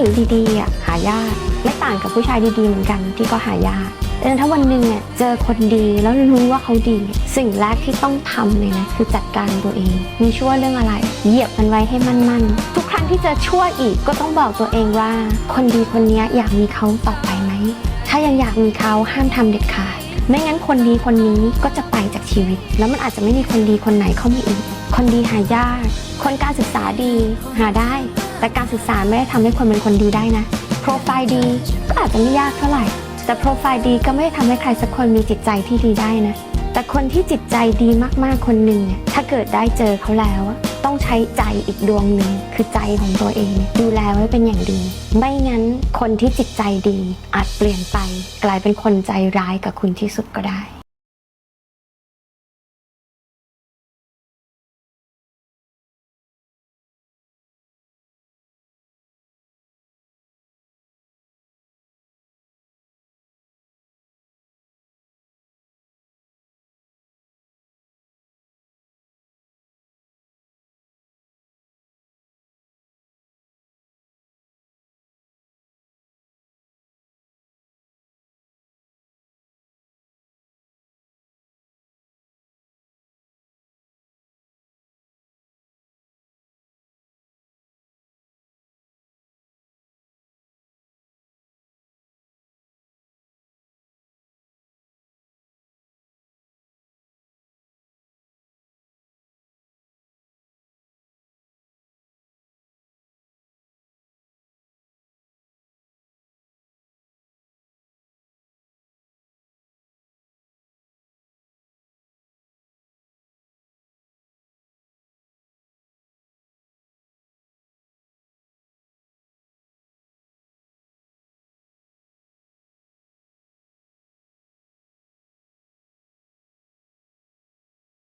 ญิงดีๆอะหายากไม่ต่างกับผู้ชายดีๆเหมือนกันที่ก็หายากดังนั้นถ้าวันหนึ่งเนี่ยเจอคนดีแล้วรู้ว่าเขาดี สิ่งแรกที่ต้องทำเลยนะคือจัดการตัวเอง มีชั่วเรื่องอะไร เหยียบมันไว้ให้มั่นๆ ทุกครั้งที่เจอชั่วอีกก็ต้องบอกตัวเองว่า คนดีคนนี้อยากมีเขาต่อไปไหม ถ้ายังอยากมีเขาห้ามทำเด็ดขาด ไม่งั้นคนดีคนนี้ก็จะไปจากชีวิต แล้วมันอาจจะไม่มีคนดีคนไหนเข้ามาอีก คนดีหายาก คนการศึกษาดีหาได้ แต่การศึกษาไม่ได้ทำให้คนเป็นคนดีได้นะ โปรไฟล์ดีก็อาจจะไม่ยากเท่าไหร่ แต่โปรไฟล์ดีก็ไม่ได้ทำให้ใครสักคนมีจิตใจที่ดีได้นะ แต่คนที่จิตใจดีมากๆคนหนึ่งเนี่ยถ้าเกิดได้เจอเขาแล้วอะต้องใช้ใจอีกดวงหนึ่งคือใจของตัวเอง ดูแลไว้เป็นอย่างดี ไม่งั้นคนที่จิตใจดีอาจเปลี่ยนไป กลายเป็นคนใจร้ายกับคุณที่สุดก็ได้